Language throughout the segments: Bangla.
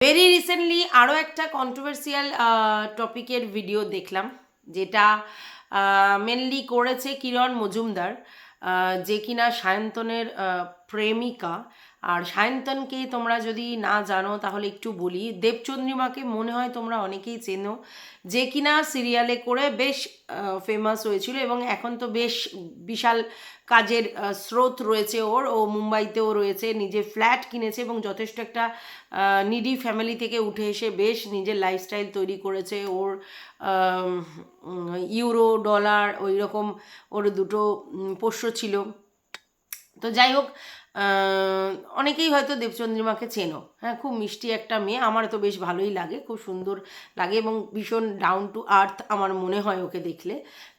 ভেরি রিসেন্টলি আরও একটা কন্ট্রোভার্সিয়াল টপিকের ভিডিও দেখলাম, যেটা মেনলি করেছে কিরণ মজুমদার যে কিনা সায়ন্তনের প্রেমিকা আর সায়ন্তনকে তোমরা যদি না জানো, তাহলে একটু বলি। দেবচন্দ্রিমাকে মনে হয় তোমরা অনেকেই চেনো, যে কিনা সিরিয়ালে করে বেশ ফেমাস হয়েছিল এবং এখন তো বেশ বিশাল কাজের স্রোত রয়েছে ওর। ও মুম্বাইতেও রয়েছে নিজে ফ্ল্যাট কিনেছে এবং যথেষ্ট একটা নিডি ফ্যামিলি থেকে উঠে এসে বেশ নিজের লাইফস্টাইল তৈরি করেছে। ওর ইউরো ডলার ওই রকম ওর দুটো পোষ্য ছিল। তো যাই হোক অনেকেই হয়তো দেবচন্দ্রিমাকে চেনো। হ্যাঁ খুব মিষ্টি একটা মেয়ে। আমার তো বেশ ভালোই লাগে, খুব সুন্দর লাগে এবং ভীষণ ডাউন টু আর্থ আমার মনে হয় ওকে দেখলে।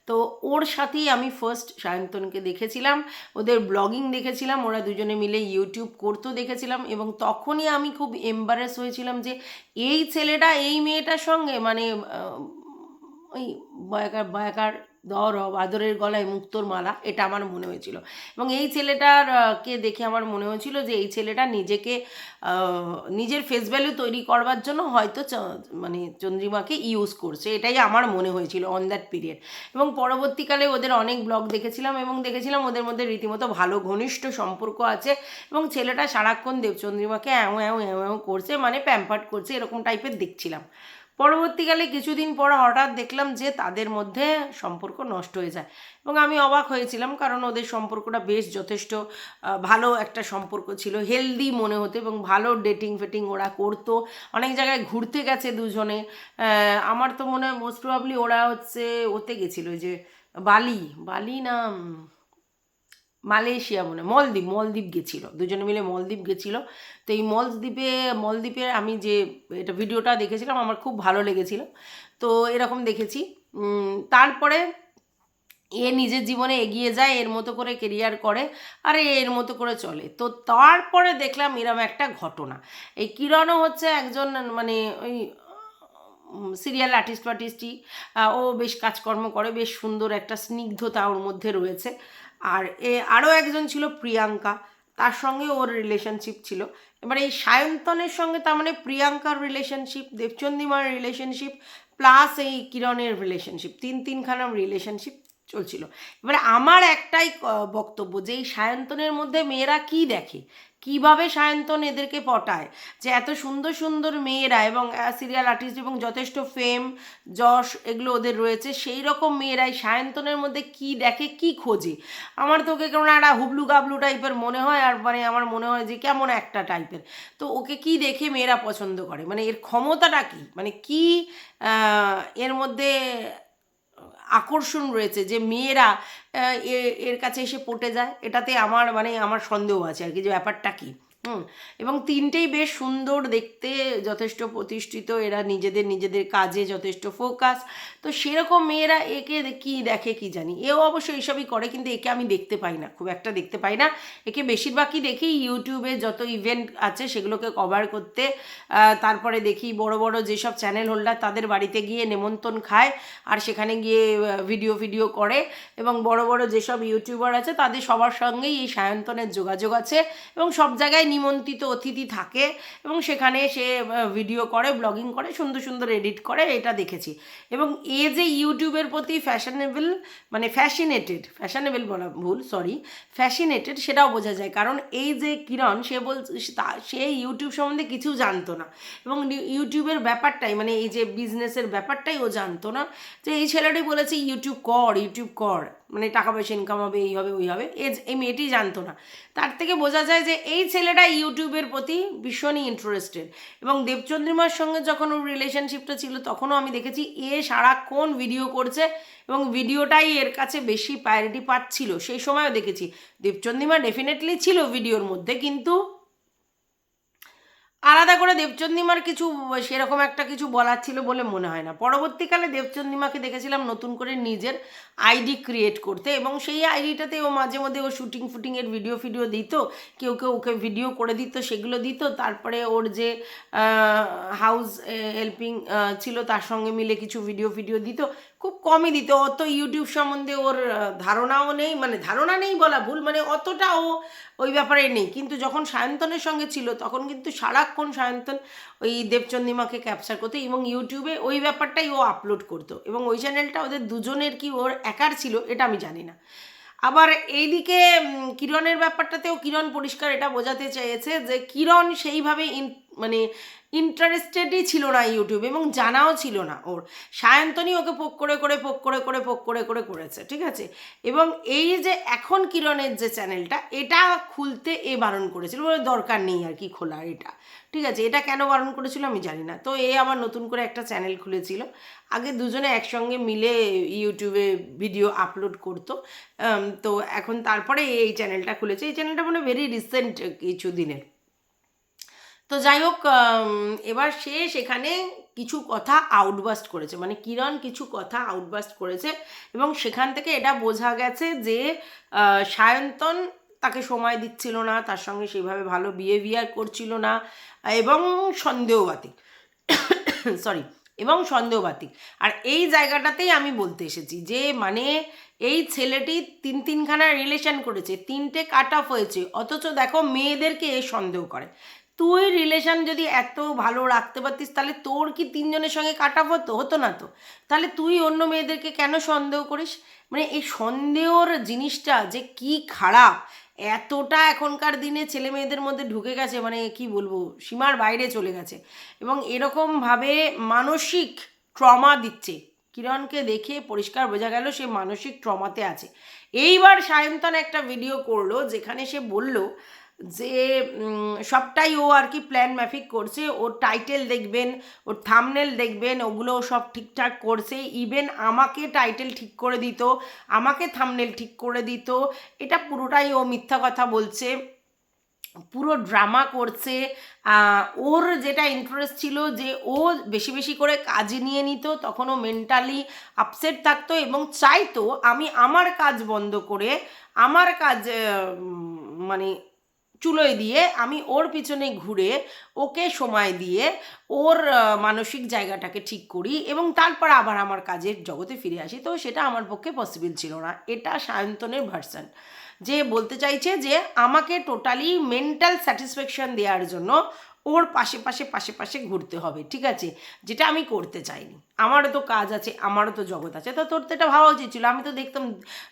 তো ওর সাথেই আমি ফার্স্ট সায়ন্তনকে দেখেছিলাম, ওদের ব্লগিং দেখেছিলাম, ওরা দুজনে মিলে ইউটিউব করতো দেখেছিলাম এবং তখনই আমি খুব এম্বারেস হয়েছিলাম যে এই ছেলেটা, এই মেয়েটার সঙ্গে মানে ওই বয়াকার বয়াকার দর বাদরের গলায় মুক্তোর মালা, এটা আমার মনে হয়েছিল। এবং এই ছেলেটার কে দেখে আমার মনে হয়েছিল যে এই ছেলেটা নিজেকে নিজের ফেস ভ্যালু তৈরি করবার জন্য হয়তো মানে চন্দ্রিমাকে ইউজ করছে, এটাই আমার মনে হয়েছিল অন দ্যাট পিরিয়ড এবং পরবর্তীকালে ওদের অনেক ব্লগ দেখেছিলাম এবং দেখেছিলাম ওদের মধ্যে রীতিমতো ভালো ঘনিষ্ঠ সম্পর্ক আছে এবং ছেলেটা সারাক্ষণ দেবচন্দ্রিমাকে এও এও এও করছে মানে প্যাম্পার্ট করছে, এরকম টাইপের দেখছিলাম। পরবর্তীকালে কিছুদিন পর হঠাৎ দেখলাম যে তাদের মধ্যে সম্পর্ক নষ্ট হয়ে যায়। এবং আমি অবাক হয়েছিলাম কারণ ওদের সম্পর্কটা বেশ যথেষ্ট ভালো একটা সম্পর্ক ছিল, হেলদি মনে হতো এবং ভালো ডেটিং ফেটিং ওরা করতো। অনেক জায়গায় ঘুরতে গেছে দুজনে। আমার তো মনে হয় মোস্ট প্রবাবলি ওরা হচ্ছে ওতে গেছিল যে বালি বালি না মালয়েশিয়া মনে মলদ্বীপ মলদ্বীপ গেছিল। দুজনে মিলে মলদ্বীপ গেছিল। তো এই মলদ্বীপে মলদ্বীপে আমি যে এটা ভিডিওটা দেখেছিলাম, আমার খুব ভালো লেগেছিল। তো এরকম দেখেছি। তারপরে এ নিজের জীবনে এগিয়ে যায়, এর মতো করে কেরিয়ার করে, আর এর মতো করে চলে। তো তারপরে দেখলাম এরম একটা ঘটনা। এই কিরণও হচ্ছে একজন মানে ওই সিরিয়াল আর্টিস্ট ফার্টিস্টই ও বেশ কাজকর্ম করে, বেশ সুন্দর একটা স্নিগ্ধতা ওর মধ্যে রয়েছে। আর এ আরও একজন ছিল প্রিয়াঙ্কা, তার সঙ্গে ওর রিলেশনশিপ ছিল। এবার এই সায়ন্তনের সঙ্গে তার মানে প্রিয়াঙ্কার রিলেশনশিপ দেবচন্দিমার রিলেশনশিপ প্লাস এই কিরণের রিলেশনশিপ তিন তিনখানা রিলেশনশিপ চলছিল। এবারে আমার একটাই বক্তব্য যে এই সায়ন্তনের মধ্যে মেয়েরা কি দেখে? কীভাবে সায়ন্তন এদেরকে পটায়? যে এত সুন্দর সুন্দর মেয়েরা এবং সিরিয়াল আর্টিস্ট এবং যথেষ্ট ফেম যশ এগুলো ওদের রয়েছে সেই রকম মেয়েরাই সায়ন্তনের মধ্যে কি দেখে, কি খোঁজে? আমার তো ওকে কেমন একটা হুবলু গাবলু টাইপের মনে হয়, আর মানে আমার মনে হয় যে কেমন একটা টাইপের তো ওকে কি দেখে মেয়েরা পছন্দ করে? মানে এর ক্ষমতাটা কি? মানে কি এর মধ্যে আকর্ষণ রয়েছে যে মেয়েরা এর কাছে এসে পটে যায়। এটাতে আমার মানে আমার সন্দেহ আছে আর কি যে ব্যাপারটা কি। হুম, এবং তিনটেই বেশ সুন্দর দেখতে, যথেষ্ট প্রতিষ্ঠিত, এরা নিজেদের নিজেদের কাজে যথেষ্ট ফোকাস তো সেরকম মেয়েরা একে কি দেখে কি জানি, এও অবশ্য এইসবই করে, কিন্তু একে আমি দেখতে পাই না, খুব একটা দেখতে পাই না, একে বেশিরভাগই দেখি ইউটিউবে যত ইভেন্ট আছে সেগুলোকে কভার করতে তারপরে দেখি বড় বড় যেসব চ্যানেল হোল্ডার তাদের বাড়িতে গিয়ে নেমন্তন্ন খায়, আর সেখানে গিয়ে ভিডিও ভিডিও করে, এবং বড় বড় যেসব ইউটিউবার আছে তাদের সবার সঙ্গেই এই সায়ন্তনের যোগাযোগ আছে, এবং সব জায়গায় নিমন্ত্রিত অতিথি থাকে এবং সেখানে সে ভিডিও করে ব্লগিং করে, সুন্দর সুন্দর এডিট করে, এটা দেখেছি। এবং এ যে ইউটিউবের প্রতি ফ্যাশনেবল মানে ফ্যাশিনেটেড ফ্যাশনেবল বলা ভুল সরি ফ্যাশিনেটেড সেটাও বোঝা যায়। কারণ এই যে কিরণ, সে বল সে ইউটিউব সম্বন্ধে কিছু জানতো না। এবং ইউটিউবের ব্যাপারটাই মানে এই যে বিজনেসের ব্যাপারটাই ও জানতো না। যে এই ছেলেটাই বলেছে ইউটিউব কর ইউটিউব কর। মানে টাকা পয়সা ইনকাম হবে, এই হবে, ওই হবে। এই মেয়েটি জানতো না। তার থেকে বোঝা যায় যে এই ছেলেটা ইউটিউবের প্রতি ভীষণই ইন্টারেস্টেড এবং দেবচন্দ্রিমার সঙ্গে যখন ওর রিলেশনশিপটা ছিল, তখনও আমি দেখেছি এ সারাক্ষণ ভিডিও করছে এবং ভিডিওটাই এর কাছে বেশি প্রায়োরিটি পাচ্ছিল। সেই সময়ও দেখেছি। দেবচন্দ্রিমা ডেফিনেটলি ছিল ভিডিওর মধ্যে, কিন্তু আলাদা করে দেবচন্দিমার কিছু, সেরকম একটা কিছু বলার ছিল বলে মনে হয় না। পরবর্তীকালে দেবচন্দিমাকে দেখেছিলাম নতুন করে নিজের আইডি ক্রিয়েট করতে এবং সেই আইডিটাতে ও মাঝে মধ্যে ও শুটিং ফুটিংয়ের ভিডিও ফিডিও দিত, কেউ কেউ ওকে ভিডিও করে দিত, সেগুলো দিত। তারপরে ওর যে হাউস হেল্পিং ছিল তার সঙ্গে মিলে কিছু ভিডিও ফিডিও দিত। খুব কমই দিত, অত ইউটিউব সম্বন্ধে ওর ধারণাও নেই মানে ধারণা নেই বলা ভুল মানে অতটা ও ওই ব্যাপারে নেই। কিন্তু যখন সায়ন্তনের সঙ্গে ছিল, তখন কিন্তু সারাক্ষণ সায়ন্তন ওই দেবচন্দিমাকে ক্যাপচার করতো এবং ইউটিউবে ওই ব্যাপারটাই ও আপলোড করতো। এবং ওই চ্যানেলটা ওদের দুজনের কি ওর একার ছিল, এটা আমি জানি না। আবার এইদিকে কিরণের ব্যাপারটাতেও কিরণ পরিষ্কার এটা বোঝাতে চেয়েছে যে কিরণ সেইভাবে মানে ইন্টারেস্টেডই ছিল না ইউটিউবে এবং জানাও ছিল না ওর। সায়ন্তনী ওকে পোক করে করে, পোক করে করে, পোক করে করে করেছে, ঠিক আছে? এবং এই যে এখন কিরণের যে চ্যানেলটা, এটা খুলতে এ বারণ করেছিল। বলে দরকার নেই আর কি খোলা এটা, ঠিক আছে? এটা কেন বারণ করেছিল আমি জানি না। তো এ আবার নতুন করে একটা চ্যানেল খুলেছিল। আগে দুজনে একসঙ্গে মিলে ইউটিউবে ভিডিও আপলোড করতো। তো এখন তারপরে এই চ্যানেলটা খুলেছে। এই চ্যানেলটা মানে ভেরি রিসেন্ট কিছু দিনের। তো যাই হোক এবার সে সেখানে কিছু কথা আউটবাস্ট করেছে। মানে কিরণ কিছু কথা আউটবাস্ট করেছে এবং সেখান থেকে এটা বোঝা গেছে যে সায়ন্তন তাকে সময় দিচ্ছিল না, তার সঙ্গে সেভাবে ভালো বিহেভিয়ার করছিল না এবং সন্দেহবাতিক। সরি এবং সন্দেহবাতিক। আর এই জায়গাটাতেই আমি বলতে এসেছি যে মানে এই ছেলেটি তিন তিনখানা রিলেশন করেছে, তিনটে কাট অফ হয়েছে, অথচ দেখো মেয়েদেরকে এ সন্দেহ করে। তুই রিলেশন যদি এত ভালো রাখতে পারতিস, তাহলে তোর কি তিনজনের সঙ্গে কাট হতো? হতো না তো। তাহলে তুই অন্য মেয়েদেরকে কেন সন্দেহ করিস? মানে এই সন্দেহর জিনিসটা যে কি খারাপ, এতটা এখনকার দিনে ছেলে মেয়েদের মধ্যে ঢুকে গেছে মানে কি বলব, সীমার বাইরে চলে গেছে। এবং এরকমভাবে মানসিক ট্রমা দিচ্ছে। কিরণকে দেখে পরিষ্কার বোঝা গেল সে মানসিক ট্রমাতে আছে। এইবার সায়ন্তন একটা ভিডিও করল, যেখানে সে বলল যে সবটাই ও আর কি প্ল্যান ম্যাফিক করছে। ওর টাইটেল দেখবেন, ওর থামনেল দেখবেন, ওগুলো সব ঠিকঠাক করছে। ইভেন আমাকে টাইটেল ঠিক করে দিত, আমাকে থামনেল ঠিক করে দিত। এটা পুরোটাই ও মিথ্যা কথা বলছে। পুরো ড্রামা করছে। ওর যেটা ইন্টারেস্ট ছিল যে, ও বেশি বেশি করে কাজ নিয়ে নিত, তখন ও মেন্টালি আপসেট থাকতো এবং চাইতো আমি আমার কাজ বন্ধ করে, আমার কাজ মানে চুলোয় দিয়ে আমি ওর পিছনে ঘুরে ওকে সময় দিয়ে ওর মানসিক জায়গাটাকে ঠিক করি এবং তারপর আবার আমার কাজের জগতে ফিরে আসি। তো সেটা আমার পক্ষে পসিবল ছিল না। এটা সায়ন্তনের ভার্সন যে বলতে চাইছে যে আমাকে টোটালি মেন্টাল স্যাটিসফ্যাকশন দেওয়ার জন্য ওর পাশে পাশে পাশে পাশে ঘুরতে হবে, ঠিক আছে? যেটা আমি করতে চাইনি। আমারও তো কাজ আছে, আমারও তো জগৎ আছে। তো তোর তো এটা ভাবা উচিত ছিল। আমি তো দেখতাম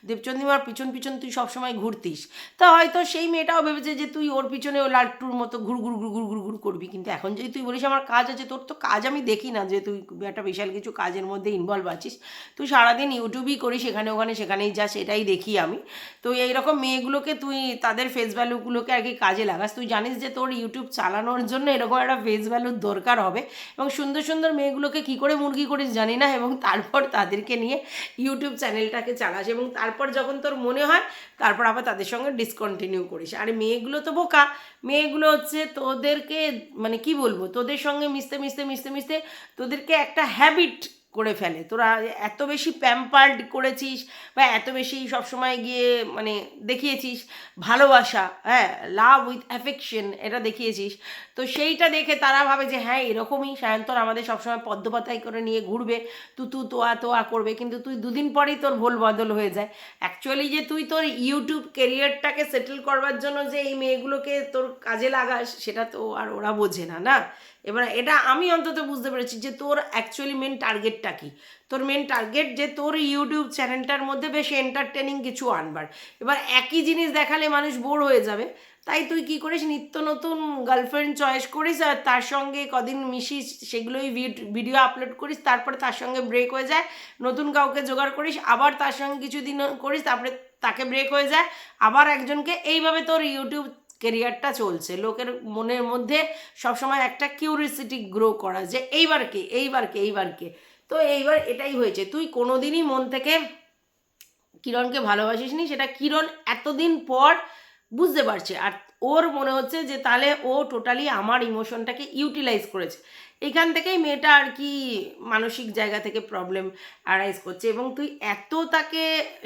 দেবচন্দিমার পিছন পিছন তুই সবসময় ঘুরতিস। তা হয়তো সেই মেয়েটাও ভেবেছে যে তুই ওর পিছনে ও লাট্টুর মতো ঘুর ঘুর ঘুর ঘুর ঘুর ঘুর করবি। কিন্তু এখন যদি তুই বলিস আমার কাজ আছে, তোর তো কাজ আমি দেখি না যে তুই একটা বিশাল কিছু কাজের মধ্যে ইনভলভ আছিস। তুই সারাদিন ইউটিউবই করিস, এখানে ওখানে সেখানেই যা সেটাই দেখি আমি। তো এইরকম মেয়েগুলোকে তুই তাদের ফেস ভ্যালুগুলোকে আর কি কাজে লাগাস। তুই জানিস যে তোর ইউটিউব চালানোর জন্য এরকম একটা ফেস ভ্যালুর দরকার হবে। এবং সুন্দর সুন্দর মেয়েগুলোকে কী করে মুরগি করিস জানি না এবং তারপর তাদেরকে নিয়ে ইউটিউব চ্যানেলটাকে চালাস এবং তারপর যখন তোর মনে হয়, তারপর আবার তাদের সঙ্গে ডিসকন্টিনিউ করিস। আর মেয়েগুলো তো বোকা। মেয়েগুলো হচ্ছে তোদেরকে মানে কি বলব, তোদের সঙ্গে মিশতে মিশতে মিশতে মিশতে তোদেরকে একটা হ্যাবিট করে ফেলে। তোরা এত বেশি প্যাম্পার্ড করেছিস বা এত বেশি সবসময় গিয়ে মানে দেখিয়েছিস ভালোবাসা হ্যাঁ লাভ উইথ অ্যাফেকশন এটা দেখিয়েছিস। তো সেইটা দেখে তারা ভাবে যে হ্যাঁ এরকমই সায়ন্তন আমাদের সবসময় পদ্মপাতায় করে নিয়ে ঘুরবে তু তু তোয়া তোয়া করবে, কিন্তু তুই দুদিন পরেই তোর ভুল বদল হয়ে যায়। অ্যাকচুয়ালি যে তুই তোর ইউটিউব কেরিয়ারটাকে সেটেল করবার জন্য যে এই মেয়েগুলোকে তোর কাজে লাগাস, সেটা তো আর ওরা বোঝে না না? এবার এটা আমি অন্তত বুঝতে পেরেছি যে তোর অ্যাকচুয়ালি মেন টার্গেটটা কি? তোর মেন টার্গেট যে তোর ইউটিউব চ্যানেলটার মধ্যে বেশ এন্টারটেনিং কিছু আনবার। এবার একই জিনিস দেখালে মানুষ বোর হয়ে যাবে। তাই তুই কি করিস? নিত্য নতুন গার্লফ্রেন্ড চয়েস করিস আর তার সঙ্গে কদিন মিশিস, সেগুলোই ভিডিও আপলোড করিস, তারপরে তার সঙ্গে ব্রেক হয়ে যায়, নতুন কাউকে জোগাড় করিস, আবার তার সঙ্গে কিছু কিছুদিন করিস, তারপরে তাকে ব্রেক হয়ে যায়, আবার একজনকে। এইভাবে তোর ইউটিউব কেরিয়ারটা চলছে, লোকের মনের মধ্যে সবসময় একটা কিউরিসিটি গ্রো করা যে এইবার কে এইবার কে এইবার কে। তো এইবার এটাই হয়েছে। তুই কোনোদিনই মন থেকে কিরণকে ভালোবাসিস নি সেটা কিরণ এতদিন পর বুঝতে পারছে। আর ওর মনে হচ্ছে যে তাহলে ও টোটালি আমার ইমোশনটাকে ইউটিলাইজ করেছে। এখান থেকেই মেয়েটা আর কি মানসিক জায়গা থেকে প্রবলেম অ্যারাইজ করছে এবং তুই এত তাকে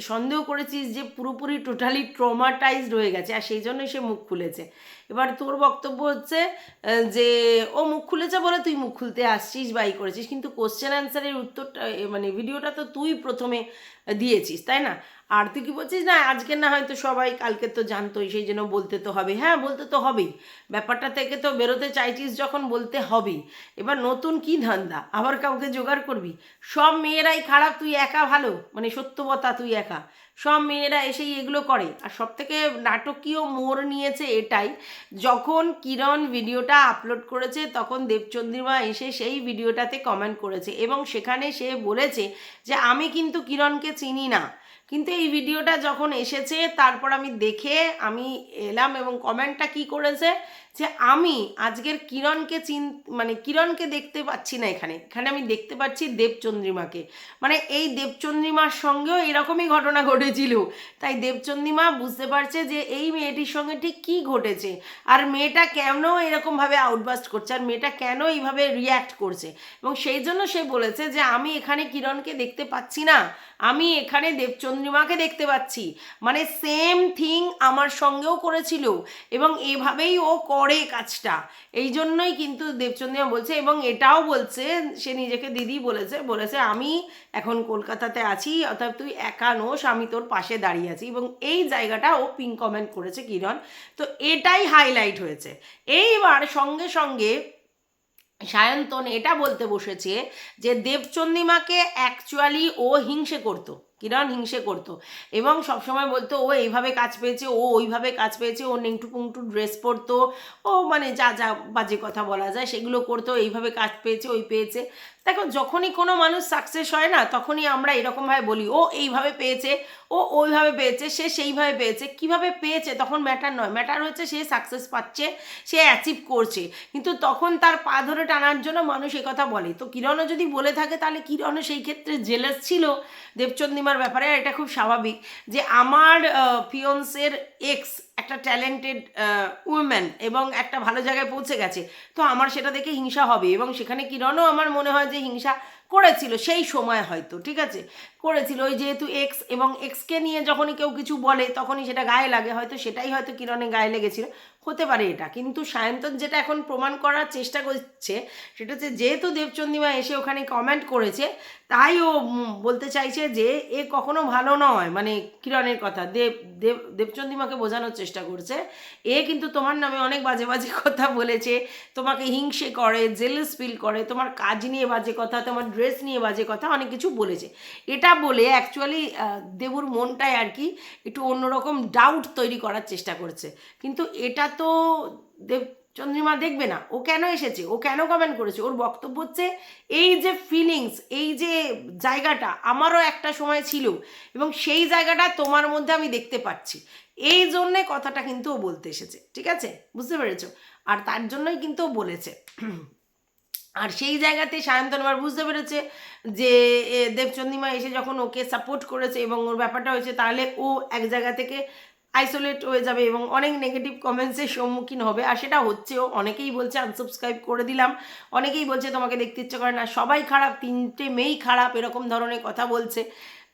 সন্দেহ করেছিস যে পুরোপুরি টোটালি ট্রমাটাইজড হয়ে গেছে আর সেই জন্যই সে মুখ খুলেছে। এবার তোর বক্তব্য হচ্ছে যে ও মুখ খুলেছে বলে তুই মুখ খুলতে আসছিস বা ই করেছিস, কিন্তু কোশ্চেন অ্যান্সারের উত্তরটা মানে ভিডিওটা তো তুই প্রথমে দিয়েছিস, তাই না? আর তুই কি বলছিস, না, আজকে না হয়তো সবাই, কালকে তো জানতোই, সেই জন্য বলতে তো হবে। হ্যাঁ বলতে তো হবেই। ব্যাপারটা থেকে তো বেরোতে চাইছিস যখন বলতে হবেই। এবার নতুন কি ধান্দা? আবার কাউকে জোগাড় করবি? সব মেয়েরাই খারাপ, তুই একা ভালো? মানে সত্যবতা, তুই একা। সব মেয়েরা এসেই এগুলো করে। আর সব থেকে নাটকীয় মোড় নিয়েছে এটাই। যখন কিরণ ভিডিওটা আপলোড করেছে, তখন দেবচন্দ্রিমা এসে সেই ভিডিওটাতে কমেন্ট করেছে এবং সেখানে সে বলেছে যে, আমি কিন্তু কিরণকে চিনি না। কিন্তু এই ভিডিওটা যখন এসেছে, তারপর আমি দেখে আমি এলাম এবং কমেন্টটা কি করেছে? যে আমি আজকের কিরণকে চিন মানে কিরণকে দেখতে পাচ্ছি না এখানে। এখানে আমি দেখতে পাচ্ছি দেবচন্দ্রিমাকে। মানে এই দেবচন্দ্রিমার সঙ্গেও এরকমই ঘটনা ঘটেছিল। তাই দেবচন্দ্রিমা বুঝতে পারছে যে এই মেয়েটির সঙ্গে ঠিক কী ঘটেছে। আর মেয়েটা কেন এরকমভাবে আউটবাস্ট করছে? আর মেয়েটা কেন এইভাবে রিয়্যাক্ট করছে? এবং সেই জন্য সে বলেছে যে আমি এখানে কিরণকে দেখতে পাচ্ছি না। আমি এখানে দেবচন্দ্রিমাকে দেখতে পাচ্ছি। মানে সেম থিং আমার সঙ্গেও করেছিল। এবং এভাবেই ও করে কাজটা। এই জন্যই কিন্তু দেবচন্দ্রিমা বলছে এবং এটাও বলছে, সে নিজেকে দিদি বলেছে বলেছে আমি এখন কলকাতাতে আছি, অর্থাৎ তুই একা নোস, আমি তোর পাশে দাঁড়িয়ে আছি। এবং এই জায়গাটা ও পিং কমেন্ট করেছে কিরণ। তো এটাই হাইলাইট হয়েছে। এইবার সঙ্গে সঙ্গে সায়ন্তন এটা বলতে বসেছে যে দেবচন্দ্রিমাকে অ্যাকচুয়ালি ও হিংসে করতো। কিরণ হিংসে করতো। এবং সবসময় বলতো, ও এইভাবে কাজ পেয়েছে, ও ওইভাবে কাজ পেয়েছে, ও নেংটু পুংটু ড্রেস পরতো, ও মানে যা যা বাজে কথা বলা যায়, সেগুলো করতো, এইভাবে কাজ পেয়েছে, ওই পেয়েছে। দেখো, যখনই কোনো মানুষ সাকসেস হয় না, তখনই আমরা এরকমভাবে বলি, ও এইভাবে পেয়েছে, ও ওইভাবে পেয়েছে, সে সেইভাবে পেয়েছে। কীভাবে পেয়েছে তখন ম্যাটার নয় ম্যাটার হচ্ছে সে সাকসেস পাচ্ছে, সে অ্যাচিভ করছে। কিন্তু তখন তার পা ধরে টানার জন্য মানুষ কথা বলে। তো কিরণও যদি বলে থাকে, তাহলে কিরণও সেই ক্ষেত্রে জেলাস ছিল? দেবচন্দিমার ব্যাপারে এটা খুব স্বাভাবিক যে আমার ফিয়ন্সের এক্স একটা ট্যালেন্টেড উইম্যান এবং একটা ভালো জায়গায় পৌঁছে গেছে। তো আমার সেটা দেখে হিংসা হবে এবং সেখানে কিরণও আমার মনে হয় যে হিংসা করেছিল, সেই সময় হয়তো, ঠিক আছে? করেছিল, ওই যেহেতু এক্স এবং এক্সকে নিয়ে যখনই কেউ কিছু বলে, তখনই সেটা গায়ে লাগে, হয়তো সেটাই হয়তো কিরণে গায়ে লেগেছিল, হতে পারে এটা। কিন্তু সায়ন্তন যেটা এখন প্রমাণ করার চেষ্টা করছে, সেটা হচ্ছে যেহেতু দেবচন্দিমা এসে ওখানে কমেন্ট করেছে, তাই ও বলতে চাইছে যে এ কখনো ভালো নয় মানে কিরণের কথা, দেব দেব দেবচন্দিমাকে বোঝানোর চেষ্টা করছে। এ কিন্তু তোমার নামে অনেক বাজে বাজে কথা বলেছে, তোমাকে হিংসে করে জেলাস ফিল করে, তোমার কাজ নিয়ে বাজে কথা, তোমার ড্রেস নিয়ে বাজে কথা অনেক কিছু বলেছে। এটা বলে অ্যাকচুয়ালি দেবুর মনটায় আর কি একটু অন্যরকম ডাউট তৈরি করার চেষ্টা করছে। কিন্তু এটা তো দেব, চন্দ্রিমা দেখবে না। ও কেন এসেছে? ও কেন কমেন্ট করেছে? ওর বক্তব্য হচ্ছে, এই যে ফিলিংস এই যে জায়গাটা আমারও একটা সময় ছিল এবং সেই জায়গাটা তোমার মধ্যে আমি দেখতে পাচ্ছি। এই জন্যে কথাটা কিন্তু ও বলতে এসেছে। ঠিক আছে? বুঝতে পেরেছ? আর তার জন্যই কিন্তু ও বলেছে। আর সেই জায়গাতে সায়ন্তন এবার বুঝতে পেরেছে যে দেবচন্দিমা এসে যখন ওকে সাপোর্ট করেছে এবং ওর ব্যাপারটা হয়েছে, তাহলে ও এক জায়গা থেকে আইসোলেট হয়ে যাবে এবং অনেক নেগেটিভ কমেন্টসের সম্মুখীন হবে। আর সেটা হচ্ছেও, অনেকেই বলছে আনসাবস্ক্রাইব করে দিলাম। অনেকেই বলছে, তোমাকে দেখতে ইচ্ছে করে না। সবাই খারাপ, তিনটে মেয়েই খারাপ, এরকম ধরনের কথা বলছে।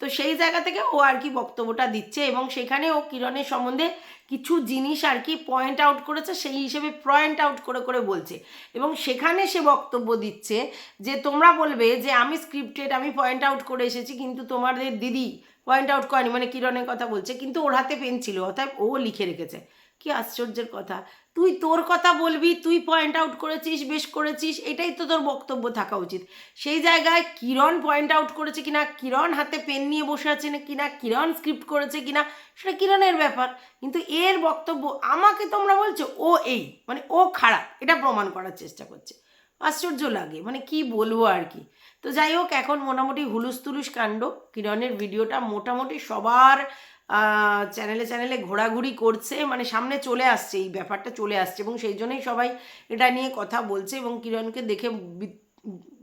তো সেই জায়গা থেকে ও আর কি বক্তব্যটা দিচ্ছে এবং সেখানে ও কিরণের সম্বন্ধে কিছু জিনিস আর কি পয়েন্ট আউট করেছে, সেই হিসেবে পয়েন্ট আউট করে করে বলছে। এবং সেখানে সে বক্তব্য দিচ্ছে যে, তোমরা বলবে যে, আমি স্ক্রিপ্টেড আমি পয়েন্ট আউট করে এসেছি, কিন্তু তোমাদের দিদি পয়েন্ট আউট করেনি। মানে কিরণের কথা বলছে, কিন্তু ওর হাতে পেন ছিল অর্থাৎ ও লিখে রেখেছে। কি আশ্চর্যের কথা। তুই তোর কথা বলবি, তুই পয়েন্ট আউট করেছিস, বেশ করেছিস, এটাই তো তোর বক্তব্য থাকা উচিত। সেই জায়গায় কিরণ পয়েন্ট আউট করেছে কিনা, কিরণ হাতে পেন নিয়ে বসে আছে না কিনা, কিরণ স্ক্রিপ্ট করেছে কিনা, সেটা কিরণের ব্যাপার। কিন্তু এর বক্তব্য আমাকে তোমরা বলছো, ও এই মানে ও খারাপ, এটা প্রমাণ করার চেষ্টা করছে। আশ্চর্য লাগে মানে কি বলব আর কি। তো যাই হোক, এখন মোটামুটি হুলুস তুলুস কাণ্ড, কিরণের ভিডিওটা মোটামুটি সবার চ্যানেলে চ্যানেলে ঘোরাঘুরি করছে মানে সামনে চলে আসছে, এই ব্যাপারটা চলে আসছে এবং সেই জন্যই সবাই এটা নিয়ে কথা বলছে এবং কিরণকে দেখে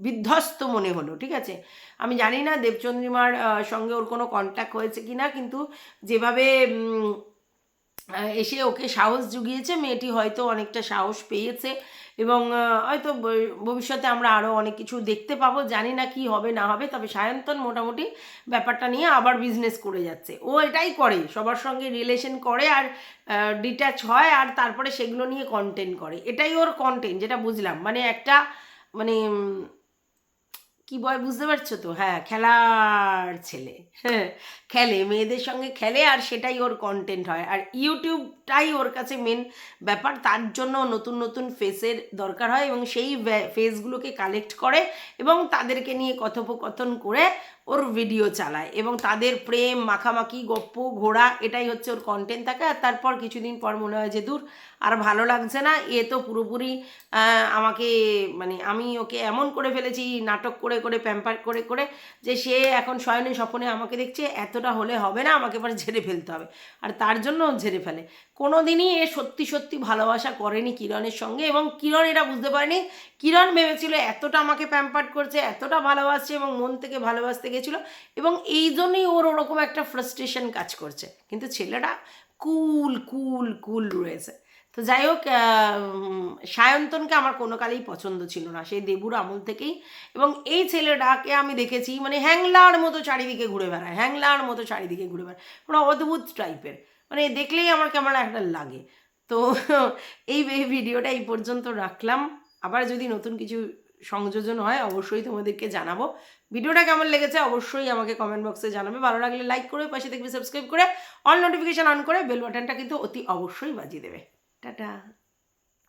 বিধ্বস্ত মনে হলো, ঠিক আছে? আমি জানি না দেবচন্দ্রিমার সঙ্গে ওর কোনো কন্ট্যাক্ট হয়েছে কি না কিন্তু যেভাবে এসে ওকে সাহস জুগিয়েছে, মেয়েটি হয়তো অনেকটা সাহস পেয়েছে এবং হয়তো ভবিষ্যতে আমরা আরও অনেক কিছু দেখতে পাবো, জানি না কি হবে, না হবে, তবে সায়ন্তন মোটামুটি ব্যাপারটা নিয়ে আবার বিজনেস করে যাচ্ছে। ও এটাই করে, সবার সঙ্গে রিলেশন করে আর ডিট্যাচ হয় আর তারপরে সেগুলো নিয়ে কন্টেন্ট করে। এটাই ওর কন্টেন্ট যেটা বুঝলাম। মানে একটা মানে কি বয় বুঝতে পারছ তো? হ্যাঁ খেলার ছেলে। হ্যাঁ খেলে, মেয়েদের সঙ্গে খেলে আর সেটাই ওর কন্টেন্ট হয়। আর ইউটিউবটাই ওর কাছে মেন ব্যাপার। তার জন্য নতুন নতুন ফেসের দরকার হয় এবং সেই ফেসগুলোকে কালেক্ট করে এবং তাদেরকে নিয়ে কথোপকথন করে ওর ভিডিও চালায় এবং তাদের প্রেম, মাখামাখি, গপ্প, ঘোড়া এটাই হচ্ছে ওর কন্টেন্ট থাকে। আর তারপর কিছুদিন পর মনে হয় যে, দূর, আর ভালো লাগছে না। এ তো পুরোপুরি আমাকে মানে আমি ওকে এমন করে ফেলেছি, নাটক করে করে প্যাম্পার করে করে যে সে এখন শয়নে স্বপনে আমাকে দেখছে। এতটা হলে হবে না, আমাকে এবার ঝেড়ে ফেলতে হবে। আর তার জন্য ঝেড়ে ফেলে। কোনো দিনই এ সত্যি সত্যি ভালোবাসা করেনি কিরণের সঙ্গে এবং কিরণ এটা বুঝতে পারেনি। কিরণ ভেবেছিল এতটা আমাকে প্যাম্পার্ট করছে, এতটা ভালোবাসছে এবং মন থেকে ভালোবাসতে গেছিল এবং এই জন্যই ওর ওরকম একটা ফ্রাস্ট্রেশন কাজ করছে। কিন্তু ছেলেটা কুল কুল কুল রয়েছে। তো যাই হোক সায়ন্তনকে আমার কোনো কালেই পছন্দ ছিল না। সেই দেবুর আমল থেকেই এবং এই ছেলেটাকে আমি দেখেছি মানে হ্যাংলার মতো চারিদিকে ঘুরে বেড়ায়, হ্যাংলার মতো চারিদিকে ঘুরে বেড়ায়। মানে অদ্ভুত টাইপের মানে দেখলেই আমার কেমন একটা লাগে। তো এই ভিডিওটা এই পর্যন্ত রাখলাম। আবার যদি নতুন কিছু সংযোজন হয়, অবশ্যই তোমাদেরকে জানাব। ভিডিওটা কেমন লেগেছে অবশ্যই আমাকে কমেন্ট বক্সে জানাবে। ভালো লাগলে লাইক করে, পাশে দেখবে সাবস্ক্রাইব করে অল নোটিফিকেশান অন করে বেল বাটনটা কিন্তু অতি অবশ্যই বাজিয়ে দেবে। টাটা।